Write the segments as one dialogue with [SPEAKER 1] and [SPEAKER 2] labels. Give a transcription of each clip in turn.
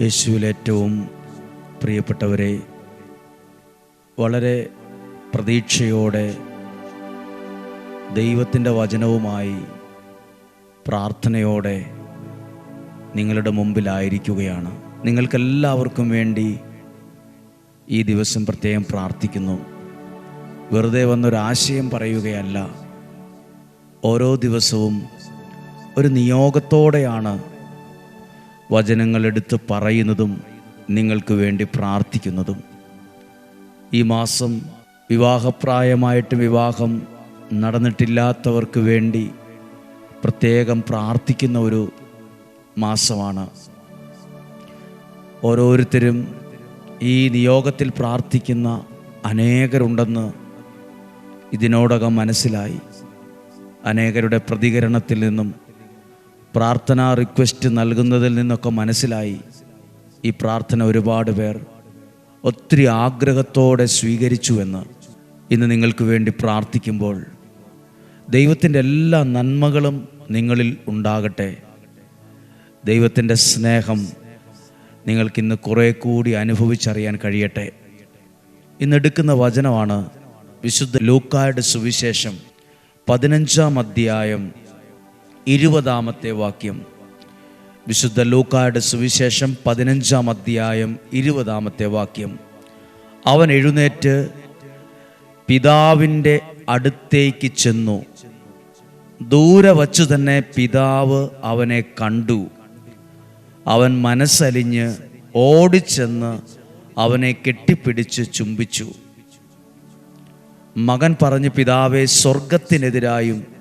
[SPEAKER 1] യേശുവിൽ ഏറ്റവും പ്രിയപ്പെട്ടവരെ വളരെ പ്രതീക്ഷയോടെ ദൈവത്തിന്റെ വചനവുമായി പ്രാർത്ഥനയോടെ നിങ്ങളുടെ മുമ്പിലായിരിക്കുകയാണ്. നിങ്ങൾക്കെല്ലാവർക്കും വേണ്ടി ഈ ദിവസം പ്രത്യേകം പ്രാർത്ഥിക്കുന്നു. വെറുതെ വന്നൊരാശയം പറയുകയല്ല ഓരോ ദിവസവും ഒരു നിയോഗത്തോടെയാണ് വചനങ്ങളെടുത്ത് പറയുന്നതും നിങ്ങൾക്ക് വേണ്ടി പ്രാർത്ഥിക്കുന്നതും. ഈ മാസം വിവാഹപ്രായമായിട്ട് വിവാഹം നടന്നിട്ടില്ലാത്തവർക്ക് വേണ്ടി പ്രത്യേകം പ്രാർത്ഥിക്കുന്ന ഒരു മാസമാണ്. ഓരോരുത്തരും ഈ നിയോഗത്തിൽ പ്രാർത്ഥിക്കുന്ന അനേകരുണ്ടെന്ന് ഇതിനോടകം മനസ്സിലായി. അനേകരുടെ പ്രതികരണത്തിൽ നിന്നും പ്രാർത്ഥനാ റിക്വസ്റ്റ് നൽകുന്നതിൽ നിന്നൊക്കെ മനസ്സിലായി. ഈ പ്രാർത്ഥന ഒരുപാട് പേർ ഒത്തിരി ആഗ്രഹത്തോടെ സ്വീകരിച്ചുവെന്ന് ഇന്ന് നിങ്ങൾക്ക് വേണ്ടി പ്രാർത്ഥിക്കുമ്പോൾ ദൈവത്തിന്റെ എല്ലാ നന്മകളും നിങ്ങളിൽ ഉണ്ടാകട്ടെ. ദൈവത്തിന്റെ സ്നേഹം നിങ്ങൾക്കിന്ന് കുറേ കൂടി അനുഭവിച്ചറിയാൻ കഴിയട്ടെ. ഇന്നെടുക്കുന്ന വചനമാണ് വിശുദ്ധ ലൂക്കായുടെ സുവിശേഷം പതിനഞ്ചാം അധ്യായം ഇരുപതാമത്തെ വാക്യം. വിശുദ്ധ ലൂക്കായുടെ സുവിശേഷം പതിനഞ്ചാം അധ്യായം ഇരുപതാമത്തെ വാക്യം. അവൻ എഴുന്നേറ്റ് പിതാവിന്റെ അടുത്തേക്ക് ചെന്നു. ദൂരെ വച്ചു തന്നെ പിതാവ് അവനെ കണ്ടു. അവൻ മനസ്സലിഞ്ഞ് ഓടിച്ചെന്ന് അവനെ കെട്ടിപ്പിടിച്ച് ചുംബിച്ചു. മകൻ പറഞ്ഞ് പിതാവെ സ്വർഗത്തിനെതിരായും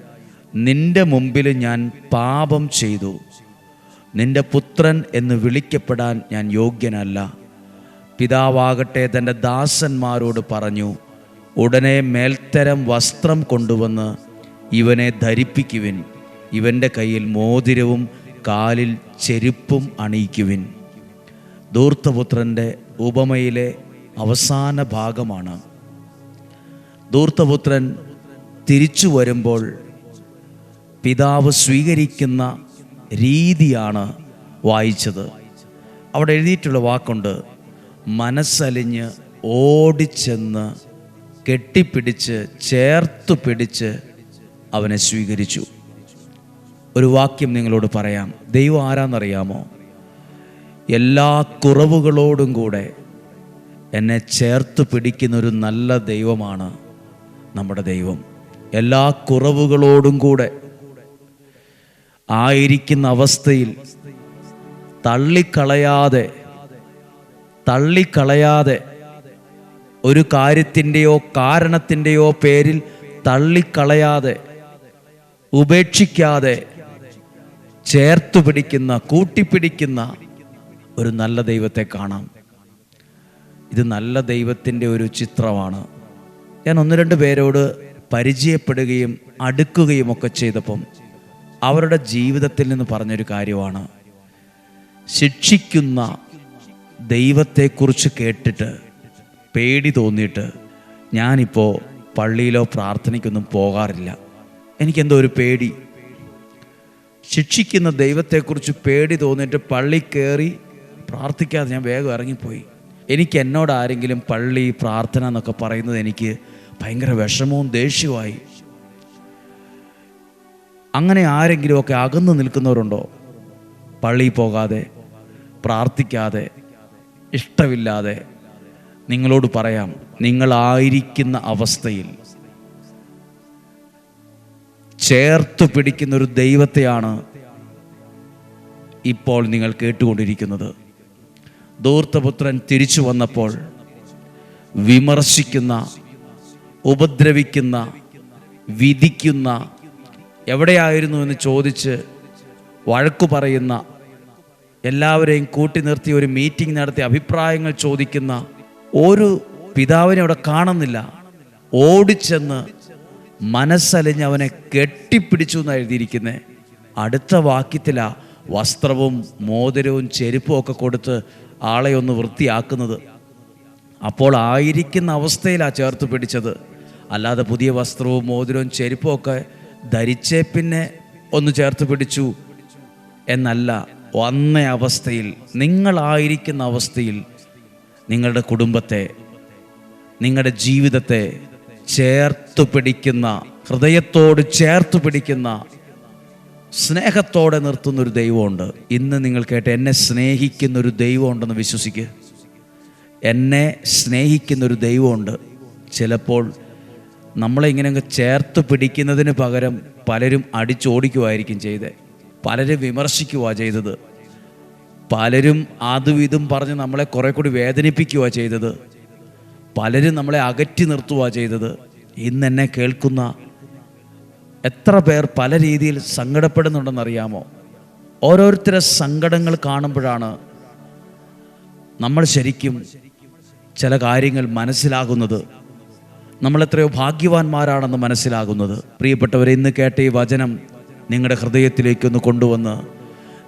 [SPEAKER 1] നിന്റെ മുമ്പിൽ ഞാൻ പാപം ചെയ്തു. നിന്റെ പുത്രൻ എന്ന് വിളിക്കപ്പെടാൻ ഞാൻ യോഗ്യനല്ല. പിതാവാകട്ടെ തന്റെ ദാസന്മാരോട് പറഞ്ഞു ഉടനെ മേൽത്തരം വസ്ത്രം കൊണ്ടുവന്ന് ഇവനെ ധരിപ്പിക്കുവിൻ. ഇവന്റെ കയ്യിൽ മോതിരവും കാലിൽ ചെരുപ്പും അണിയിക്കുവിൻ. ധൂർത്തപുത്രന്റെ ഉപമയിലെ അവസാന ഭാഗമാണ്. ധൂർത്തപുത്രൻ തിരിച്ചു വരുമ്പോൾ പിതാവ് സ്വീകരിക്കുന്ന രീതിയാണ് വായിച്ചത്. അവിടെ എഴുതിയിട്ടുള്ള വാക്കുണ്ട് മനസ്സലിഞ്ഞ് ഓടിച്ചെന്ന് കെട്ടിപ്പിടിച്ച് ചേർത്തു പിടിച്ച് അവനെ സ്വീകരിച്ചു. ഒരു വാക്യം നിങ്ങളോട് പറയാം ദൈവം ആരാന്നറിയാമോ? എല്ലാ കുറവുകളോടും കൂടെ എന്നെ ചേർത്ത് പിടിക്കുന്ന ഒരു നല്ല ദൈവമാണ് നമ്മുടെ ദൈവം. എല്ലാ കുറവുകളോടും കൂടെ ആയിരിക്കുന്ന അവസ്ഥയിൽ തള്ളിക്കളയാതെ തള്ളിക്കളയാതെ ഒരു കാര്യത്തിന്റെയോ കാരണത്തിന്റെയോ പേരിൽ തള്ളിക്കളയാതെ ഉപേക്ഷിക്കാതെ ചേർത്തു പിടിക്കുന്ന കൂട്ടിപ്പിടിക്കുന്ന ഒരു നല്ല ദൈവത്തെ കാണാം. ഇത് നല്ല ദൈവത്തിന്റെ ഒരു ചിത്രമാണ്. ഞാൻ ഒന്ന് രണ്ട് പേരോട് പരിചയപ്പെടുകയും അടുക്കുകയും ഒക്കെ ചെയ്തപ്പം അവരുടെ ജീവിതത്തിൽ നിന്ന് പറഞ്ഞൊരു കാര്യമാണ്. ശിക്ഷിക്കുന്ന ദൈവത്തെക്കുറിച്ച് കേട്ടിട്ട് പേടി തോന്നിയിട്ട് ഞാനിപ്പോൾ പള്ളിയിലോ പ്രാർത്ഥനയ്ക്കൊന്നും പോകാറില്ല. എനിക്കെന്തോ ഒരു പേടി. ശിക്ഷിക്കുന്ന ദൈവത്തെക്കുറിച്ച് പേടി തോന്നിയിട്ട് പള്ളി കയറി പ്രാർത്ഥിക്കാതെ ഞാൻ വേഗം ഇറങ്ങിപ്പോയി. എനിക്ക് എന്നോട് ആരെങ്കിലും പള്ളി പ്രാർത്ഥന എന്നൊക്കെ പറയുന്നത് എനിക്ക് ഭയങ്കര വിഷമവും ദേഷ്യവുമായി അങ്ങനെ ആരെങ്കിലുമൊക്കെ അകന്നു നിൽക്കുന്നവരുണ്ടോ? പള്ളി പോകാതെ പ്രാർത്ഥിക്കാതെ ഇഷ്ടമില്ലാതെ. നിങ്ങളോട് പറയാം നിങ്ങളായിരിക്കുന്ന അവസ്ഥയിൽ ചേർത്ത് പിടിക്കുന്ന ഒരു ദൈവത്തെയാണ് ഇപ്പോൾ നിങ്ങൾ കേട്ടുകൊണ്ടിരിക്കുന്നത്. ദൂർത്തപുത്രൻ തിരിച്ചു വന്നപ്പോൾ വിമർശിക്കുന്ന ഉപദ്രവിക്കുന്ന വിധിക്കുന്ന എവിടെയായിരുന്നു എന്ന് ചോദിച്ച് വഴക്കു പറയുന്ന എല്ലാവരെയും കൂട്ടി നിർത്തി ഒരു മീറ്റിംഗ് നടത്തി അഭിപ്രായങ്ങൾ ചോദിക്കുന്ന ഒരു പിതാവിനെ അവിടെ കാണുന്നില്ല. ഓടിച്ചെന്ന് മനസ്സലിഞ്ഞ് അവനെ കെട്ടിപ്പിടിച്ചു എന്ന് എഴുതിയിരിക്കുന്നത് അടുത്ത വാക്യത്തിലാ വസ്ത്രവും മോതിരവും ചെരുപ്പും ഒക്കെ കൊടുത്ത് ആളെ ഒന്ന് വൃത്തിയാക്കുന്നത്. അപ്പോൾ ആയിരിക്കുന്ന അവസ്ഥയിലാണ് ചേർത്ത് പിടിച്ചത്. അല്ലാതെ പുതിയ വസ്ത്രവും മോതിരവും ചെരുപ്പും ഒക്കെ ധരിച്ചേ പിന്നെ ഒന്ന് ചേർത്ത് പിടിച്ചു. എന്നല്ല വന്ന അവസ്ഥയിൽ നിങ്ങളായിരിക്കുന്ന അവസ്ഥയിൽ നിങ്ങളുടെ കുടുംബത്തെ നിങ്ങളുടെ ജീവിതത്തെ ചേർത്തു പിടിക്കുന്ന ഹൃദയത്തോട് ചേർത്ത് പിടിക്കുന്ന സ്നേഹത്തോടെ നിർത്തുന്ന ഒരു ദൈവമുണ്ട്. ഇന്ന് നിങ്ങൾ കേട്ട് എന്നെ സ്നേഹിക്കുന്ന ഒരു ദൈവമുണ്ടെന്ന് വിശ്വസിക്കുക എന്നെ സ്നേഹിക്കുന്ന ഒരു ദൈവമുണ്ട്. ചിലപ്പോൾ നമ്മളെ ഇങ്ങനെ അങ്ങ് ചേർത്ത് പിടിക്കുന്നതിന് പകരം പലരും അടിച്ചോടിക്കുമായിരിക്കും ചെയ്തത് പലരും വിമർശിക്കുക ചെയ്തത്. പലരും അതും ഇതും പറഞ്ഞ് നമ്മളെ കുറെ കൂടി വേദനിപ്പിക്കുക ചെയ്തത്. പലരും നമ്മളെ അകറ്റി നിർത്തുക ചെയ്തത്. ഇന്ന് എന്നെ കേൾക്കുന്ന എത്ര പേർ പല രീതിയിൽ സങ്കടപ്പെടുന്നുണ്ടെന്നറിയാമോ? ഓരോരുത്തരെ സങ്കടങ്ങൾ കാണുമ്പോഴാണ് നമ്മൾ ശരിക്കും ചില കാര്യങ്ങൾ മനസ്സിലാകുന്നത്. നമ്മൾ എത്രയോ ഭാഗ്യവാന്മാരാണെന്ന് മനസ്സിലാകുന്നത്. പ്രിയപ്പെട്ടവരെ ഇന്ന് കേട്ട ഈ വചനം നിങ്ങളുടെ ഹൃദയത്തിലേക്കൊന്ന് കൊണ്ടുവന്ന്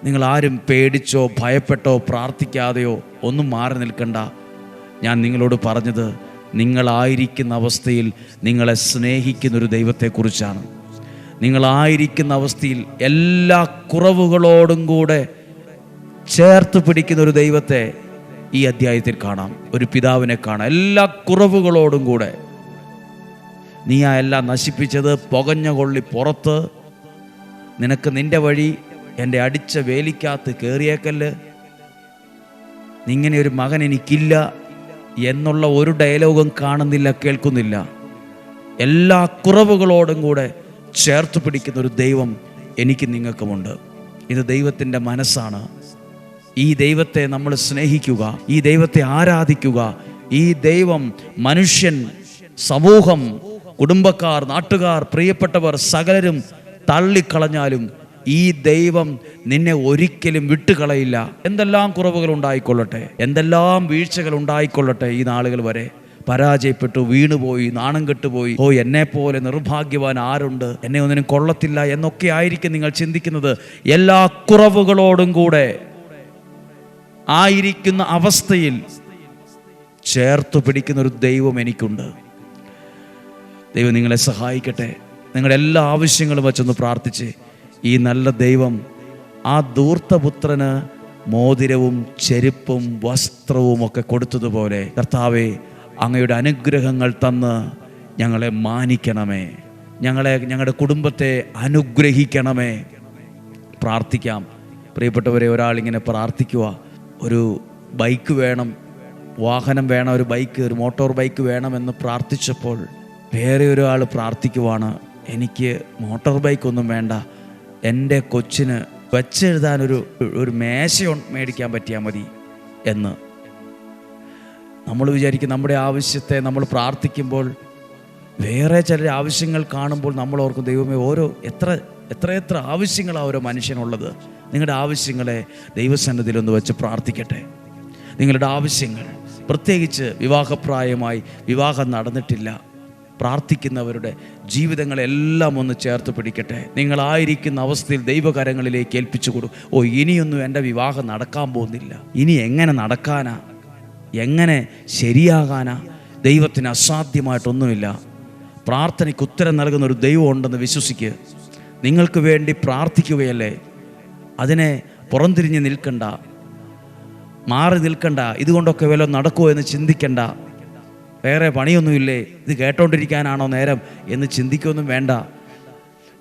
[SPEAKER 1] നിങ്ങൾ ആരും പേടിച്ചോ ഭയപ്പെട്ടോ പ്രാർത്ഥിക്കാതെയോ ഒന്നും മാറി നിൽക്കണ്ട. ഞാൻ നിങ്ങളോട് പറഞ്ഞത് നിങ്ങളായിരിക്കുന്ന അവസ്ഥയിൽ നിങ്ങളെ സ്നേഹിക്കുന്നൊരു ദൈവത്തെക്കുറിച്ചാണ്. നിങ്ങളായിരിക്കുന്ന അവസ്ഥയിൽ എല്ലാ കുറവുകളോടും കൂടെ ചേർത്ത് പിടിക്കുന്ന ഒരു ദൈവത്തെ ഈ അധ്യായത്തിൽ കാണാം. ഒരു പിതാവിനെ കാണാം. എല്ലാ കുറവുകളോടും കൂടെ നീ ആ എല്ലാം നശിപ്പിച്ചത് പുകഞ്ഞ കൊള്ളി പുറത്ത്. നിനക്ക് നിന്റെ വഴി എന്റെ അടിച്ച വേലിക്കകത്ത് കയറിയേക്കല്ല് ഇങ്ങനെ ഒരു മകൻ എനിക്കില്ല എന്നുള്ള ഒരു ഡയലോഗും കാണുന്നില്ല കേൾക്കുന്നില്ല. എല്ലാ കുറവുകളോടും കൂടെ ചേർത്ത് പിടിക്കുന്ന ഒരു ദൈവം എനിക്ക് നിങ്ങൾക്കുമുണ്ട്. ഇത് ദൈവത്തിന്റെ മനസ്സാണ്. ഈ ദൈവത്തെ നമ്മൾ സ്നേഹിക്കുക ഈ ദൈവത്തെ ആരാധിക്കുക ഈ ദൈവം മനുഷ്യൻ സമൂഹം കുടുംബക്കാർ നാട്ടുകാർ പ്രിയപ്പെട്ടവർ സകലരും തള്ളിക്കളഞ്ഞാലും ഈ ദൈവം നിന്നെ ഒരിക്കലും വിട്ടുകളയില്ല. എന്തെല്ലാം കുറവുകൾ ഉണ്ടായിക്കൊള്ളട്ടെ എന്തെല്ലാം വീഴ്ചകൾ ഉണ്ടായിക്കൊള്ളട്ടെ ഈ നാളുകൾ വരെ. പരാജയപ്പെട്ടു വീണുപോയി നാണം കെട്ടുപോയി. ഓ എന്നെ പോലെ നിർഭാഗ്യവാൻ ആരുണ്ട്? എന്നെ ഒന്നിനും കൊള്ളത്തില്ല എന്നൊക്കെ ആയിരിക്കും നിങ്ങൾ ചിന്തിക്കുന്നത്. എല്ലാ കുറവുകളോടും കൂടെ ആയിരിക്കുന്ന അവസ്ഥയിൽ ചേർത്ത് പിടിക്കുന്ന ഒരു ദൈവം എനിക്കുണ്ട്. ദൈവം നിങ്ങളെ സഹായിക്കട്ടെ. നിങ്ങളുടെ എല്ലാ ആവശ്യങ്ങളും വെച്ചൊന്ന് പ്രാർത്ഥിച്ച് ഈ നല്ല ദൈവം ആ ദൂർത്തപുത്രന് മോതിരവും ചെരുപ്പും വസ്ത്രവും ഒക്കെ കൊടുത്തതുപോലെ കർത്താവെ അങ്ങയുടെ അനുഗ്രഹങ്ങൾ തന്ന് ഞങ്ങളെ മാനിക്കണമേ. ഞങ്ങളെ ഞങ്ങളുടെ കുടുംബത്തെ അനുഗ്രഹിക്കണമേ. പ്രാർത്ഥിക്കാം. പ്രിയപ്പെട്ടവരെ ഒരാളിങ്ങനെ പ്രാർത്ഥിക്കുക ഒരു ബൈക്ക് വേണം വാഹനം വേണം ഒരു ബൈക്ക് ഒരു മോട്ടോർ ബൈക്ക് വേണമെന്ന് പ്രാർത്ഥിച്ചപ്പോൾ വേറെ ഒരാൾ പ്രാർത്ഥിക്കുവാണ്. എനിക്ക് മോട്ടോർ ബൈക്ക് ഒന്നും വേണ്ട. എന്റെ കൊച്ചിന് വെച്ചെഴുതാനൊരു ഒരു മേശ മേടിക്കാൻ പറ്റിയാൽ മതി എന്ന്. നമ്മൾ വിചാരിക്കും നമ്മുടെ ആവശ്യത്തെ നമ്മൾ പ്രാർത്ഥിക്കുമ്പോൾ വേറെ ചില ആവശ്യങ്ങൾ കാണുമ്പോൾ നമ്മൾ ഓർക്കും ദൈവമേ ഓരോ എത്ര എത്രയെത്ര എത്ര ആവശ്യങ്ങളാണ് ഓരോ മനുഷ്യനുള്ളത്. നിങ്ങളുടെ ആവശ്യങ്ങളെ ദൈവസന്നിധിയിൽ ഒന്ന് വെച്ച് പ്രാർത്ഥിക്കട്ടെ. നിങ്ങളുടെ ആവശ്യങ്ങൾ പ്രത്യേകിച്ച് വിവാഹപ്രായമായി വിവാഹം നടന്നിട്ടില്ല. പ്രാർത്ഥിക്കുന്നവരുടെ ജീവിതങ്ങളെല്ലാം ഒന്ന് ചേർത്ത് പിടിക്കട്ടെ. നിങ്ങളായിരിക്കുന്ന അവസ്ഥയിൽ ദൈവകരങ്ങളിലേക്ക് ഏൽപ്പിച്ചു കൊടുക്കും ഓ ഇനിയൊന്നും എന്റെ വിവാഹം നടക്കാൻ പോകുന്നില്ല. ഇനി എങ്ങനെ നടക്കാനാ? എങ്ങനെ ശരിയാകാനാ? ദൈവത്തിന് അസാധ്യമായിട്ടൊന്നുമില്ല. പ്രാർത്ഥനയ്ക്ക് ഉത്തരം നൽകുന്ന ഒരു ദൈവം ഉണ്ടെന്ന് നിങ്ങൾക്ക് വേണ്ടി പ്രാർത്ഥിക്കുകയല്ലേ? അതിനെ പുറംതിരിഞ്ഞ് നിൽക്കണ്ട. മാറി നിൽക്കണ്ട. ഇതുകൊണ്ടൊക്കെ വല്ലതും നടക്കുമോ എന്ന് ചിന്തിക്കണ്ട. വേറെ പണിയൊന്നുമില്ലേ? ഇത് കേട്ടോണ്ടിരിക്കാനാണോ നേരം? എന്ന് ചിന്തിക്കൊന്നും വേണ്ട.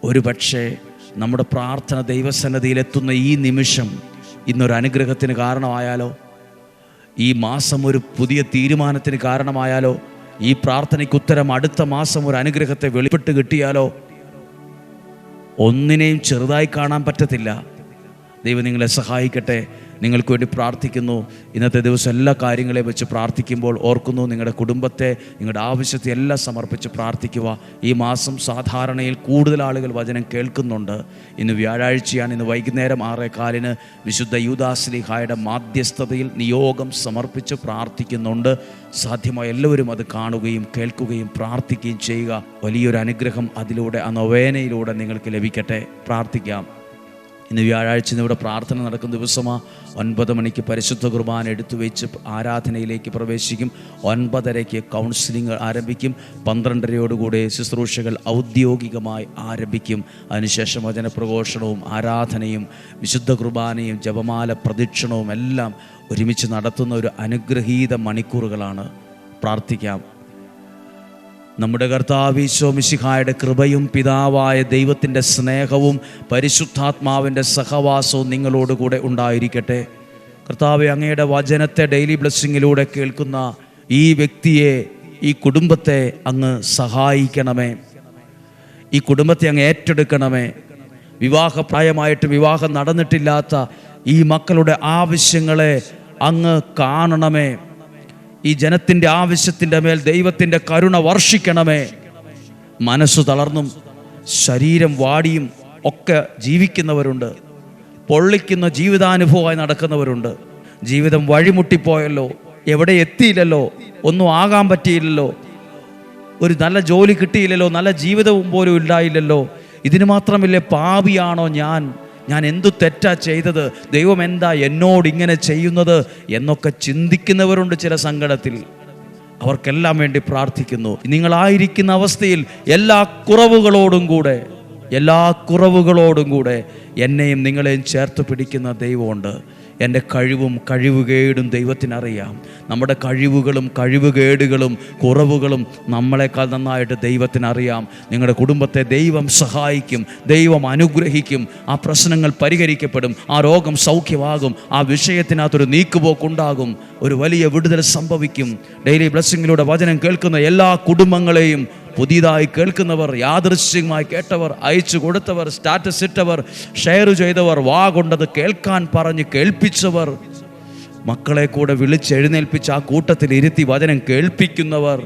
[SPEAKER 1] ഒരു പക്ഷേ നമ്മുടെ പ്രാർത്ഥന ദൈവസന്നദ്ധിയിലെത്തുന്ന ഈ നിമിഷം ഇന്നൊരു അനുഗ്രഹത്തിന് കാരണമായാലോ? ഈ മാസം ഒരു പുതിയ തീരുമാനത്തിന് കാരണമായാലോ? ഈ പ്രാർത്ഥനയ്ക്ക് ഉത്തരം അടുത്ത മാസം ഒരു അനുഗ്രഹത്തെ വെളിപ്പെട്ട് കിട്ടിയാലോ? ഒന്നിനെയും ചെറുതായി കാണാൻ പറ്റത്തില്ല. ദൈവം നിങ്ങളെ സഹായിക്കട്ടെ. നിങ്ങൾക്ക് വേണ്ടി പ്രാർത്ഥിക്കുന്നു. ഇന്നത്തെ ദിവസം എല്ലാ കാര്യങ്ങളെ വെച്ച് പ്രാർത്ഥിക്കുമ്പോൾ ഓർക്കുന്നു നിങ്ങളുടെ കുടുംബത്തെ നിങ്ങളുടെ ആവശ്യത്തെ എല്ലാം സമർപ്പിച്ച് പ്രാർത്ഥിക്കുക. ഈ മാസം സാധാരണയിൽ കൂടുതൽ ആളുകൾ വചനം കേൾക്കുന്നുണ്ട്. ഇന്ന് വ്യാഴാഴ്ചയാണ് ഇന്ന് വൈകുന്നേരം ആറേ കാലിന് വിശുദ്ധ യൂദാസ്ലിഹായുടെ മാധ്യസ്ഥതയിൽ നിയോഗം സമർപ്പിച്ച് പ്രാർത്ഥിക്കുന്നുണ്ട്. സാധ്യമായ എല്ലാവരും അത് കാണുകയും കേൾക്കുകയും പ്രാർത്ഥിക്കുകയും ചെയ്യുക. വലിയൊരു അനുഗ്രഹം അതിലൂടെ ആ നൊവേനയിലൂടെ നിങ്ങൾക്ക് ലഭിക്കട്ടെ. പ്രാർത്ഥിക്കാം. ഇന്ന് വ്യാഴാഴ്ച ഇന്ന് ഇവിടെ പ്രാർത്ഥന നടക്കുന്ന ദിവസമാണ് ഒൻപത് മണിക്ക് പരിശുദ്ധ കുർബാന എടുത്തു വെച്ച് ആരാധനയിലേക്ക് പ്രവേശിക്കും. ഒൻപതരയ്ക്ക് കൗൺസിലിംഗ് ആരംഭിക്കും. പന്ത്രണ്ടരയോടുകൂടി ശുശ്രൂഷകൾ ഔദ്യോഗികമായി ആരംഭിക്കും. അതിനുശേഷം വചനപ്രഘോഷണവും ആരാധനയും വിശുദ്ധ കുർബാനയും ജപമാല പ്രദക്ഷിണവും എല്ലാം ഒരുമിച്ച് നടത്തുന്ന ഒരു അനുഗ്രഹീത മണിക്കൂറുകളാണ്. പ്രാർത്ഥിക്കാം. നമ്മുടെ കർത്താവീശോ മിശിഹായുടെ കൃപയും പിതാവായ ദൈവത്തിന്റെ സ്നേഹവും പരിശുദ്ധാത്മാവിന്റെ സഹവാസവും നിങ്ങളോട് കൂടെ ഉണ്ടായിരിക്കട്ടെ. കർത്താവ് അങ്ങയുടെ വചനത്തെ ഡെയിലി ബ്ലെസ്സിങ്ങിലൂടെ കേൾക്കുന്ന ഈ വ്യക്തിയെ ഈ കുടുംബത്തെ അങ്ങ് സഹായിക്കണമേ. ഈ കുടുംബത്തെ അങ്ങ് ഏറ്റെടുക്കണമേ. വിവാഹപ്രായമായിട്ട് വിവാഹം നടന്നിട്ടില്ലാത്ത ഈ മക്കളുടെ ആവശ്യങ്ങളെ അങ്ങ് കാണണമേ. ഈ ജനത്തിന്റെ ആവശ്യത്തിന്റെ മേൽ ദൈവത്തിന്റെ കരുണ വർഷിക്കണമേ. മനസ്സ് തളർന്നും ശരീരം വാടിയും ഒക്കെ ജീവിക്കുന്നവരുണ്ട്. പൊള്ളിക്കുന്ന ജീവിതാനുഭവമായി നടക്കുന്നവരുണ്ട്. ജീവിതം വഴിമുട്ടിപ്പോയല്ലോ എവിടെ എത്തിയില്ലല്ലോ ഒന്നും ആകാൻ പറ്റിയില്ലല്ലോ ഒരു നല്ല ജോലി കിട്ടിയില്ലല്ലോ നല്ല ജീവിതവും പോലും ഉണ്ടായില്ലല്ലോ ഇതിന് മാത്രമല്ലേ പാപിയാണോ ഞാൻ? ഞാൻ എന്തു തെറ്റാ ചെയ്തത്? ദൈവം എന്താ എന്നോട് ഇങ്ങനെ ചെയ്യുന്നത്? എന്നൊക്കെ ചിന്തിക്കുന്നവരുണ്ട് ചില സങ്കടത്തിൽ. അവർക്കെല്ലാം വേണ്ടി പ്രാർത്ഥിക്കുന്നു. നിങ്ങളായിരിക്കുന്ന അവസ്ഥയിൽ എല്ലാ കുറവുകളോടും കൂടെ എല്ലാ കുറവുകളോടും കൂടെ എന്നെയും നിങ്ങളെയും ചേർത്ത് പിടിക്കുന്ന ദൈവമുണ്ട്. എന്റെ കഴിവും കഴിവുകേടും ദൈവത്തിനറിയാം. നമ്മുടെ കഴിവുകളും കഴിവുകേടുകളും കുറവുകളും നമ്മളെക്കാൾ നന്നായിട്ട് ദൈവത്തിനറിയാം. നിങ്ങളുടെ കുടുംബത്തെ ദൈവം സഹായിക്കും ദൈവം അനുഗ്രഹിക്കും ആ പ്രശ്നങ്ങൾ പരിഹരിക്കപ്പെടും ആ രോഗം സൗഖ്യമാകും ആ വിഷയത്തിനകത്തൊരു നീക്കുപോക്കുണ്ടാകും ഒരു വലിയ വിടുതൽ സംഭവിക്കും. ഡെയിലി ബ്ലെസ്സിങ്ങിലൂടെ വചനം കേൾക്കുന്ന എല്ലാ കുടുംബങ്ങളെയും പുതിയതായി കേൾക്കുന്നവർ യാദൃശ്യമായി കേട്ടവർ അയച്ചു കൊടുത്തവർ സ്റ്റാറ്റസ് ഇട്ടവർ ഷെയർ ചെയ്തവർ വാ കൊണ്ടത് കേൾക്കാൻ പറഞ്ഞ് കേൾപ്പിച്ചവർ മക്കളെ കൂടെ വിളിച്ചെഴുന്നേൽപ്പിച്ച് ആ കൂട്ടത്തിൽ ഇരുത്തി വചനം കേൾപ്പിക്കുന്നവർ.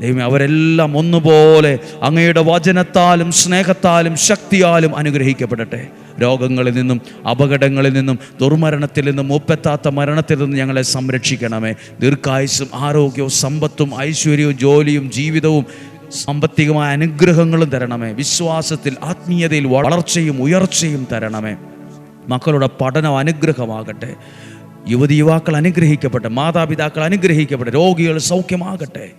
[SPEAKER 1] ദൈവമേ അവരെല്ലാം ഒന്നുപോലെ അങ്ങയുടെ വചനത്താലും സ്നേഹത്താലും ശക്തിയാലും അനുഗ്രഹിക്കപ്പെടട്ടെ. രോഗങ്ങളിൽ നിന്നും അപകടങ്ങളിൽ നിന്നും ദുർമരണത്തിൽ നിന്നും മുപ്പെത്താത്ത മരണത്തിൽ നിന്നും ഞങ്ങളെ സംരക്ഷിക്കണമേ. ദീർഘായുസും ആരോഗ്യവും സമ്പത്തും ഐശ്വര്യവും ജോലിയും ജീവിതവും സാമ്പത്തികമായ അനുഗ്രഹങ്ങളും തരണമേ. വിശ്വാസത്തിൽ ആത്മീയതയിൽ വളർച്ചയും ഉയർച്ചയും തരണമേ. മക്കളുടെ പഠനം അനുഗ്രഹമാകട്ടെ. യുവതി യുവാക്കൾ അനുഗ്രഹിക്കപ്പെട്ടെ മാതാപിതാക്കൾ അനുഗ്രഹിക്കപ്പെട്ടെ രോഗികൾ സൗഖ്യമാകട്ടെ.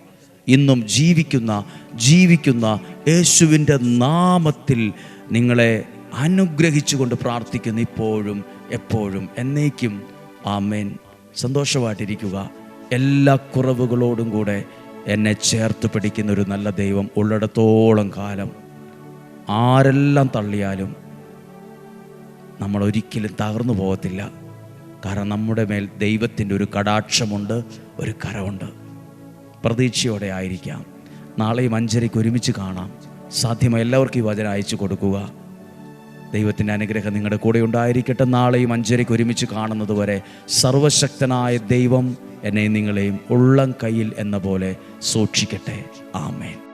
[SPEAKER 1] ഇന്നും ജീവിക്കുന്ന ജീവിക്കുന്ന യേശുവിന്റെ നാമത്തിൽ നിങ്ങളെ അനുഗ്രഹിച്ചുകൊണ്ട് പ്രാർത്ഥിക്കുന്നു ഇപ്പോഴും എപ്പോഴും. എന്നേക്കും ആമേൻ. സന്തോഷമായിട്ടിരിക്കുക. എല്ലാ കുറവുകളോടും കൂടെ എന്നെ ചേർത്ത് പിടിക്കുന്ന ഒരു നല്ല ദൈവം ഉള്ളിടത്തോളം കാലം ആരെല്ലാം തള്ളിയാലും നമ്മൾ ഒരിക്കലും തകർന്നു പോകത്തില്ല. കാരണം നമ്മുടെ മേൽ ദൈവത്തിന്റെ ഒരു കടാക്ഷമുണ്ട് ഒരു കരമുണ്ട് പ്രതീക്ഷയോടെ ആയിരിക്കാം. നാളെയും അഞ്ചരയ്ക്ക് ഒരുമിച്ച് കാണാം. സാധ്യമായ എല്ലാവർക്കും ഈ വചനം അയച്ചു കൊടുക്കുക. ദൈവത്തിന്റെ അനുഗ്രഹം നിങ്ങളുടെ കൂടെ ഉണ്ടായിരിക്കട്ടെ. നാളെയും അഞ്ചരയ്ക്ക് ഒരുമിച്ച് കാണുന്നത് വരെ സർവശക്തനായ ദൈവം എന്നെയും നിങ്ങളെയും ഉള്ളം കയ്യിൽ എന്ന പോലെ സൂക്ഷിക്കട്ടെ. ആമേൻ.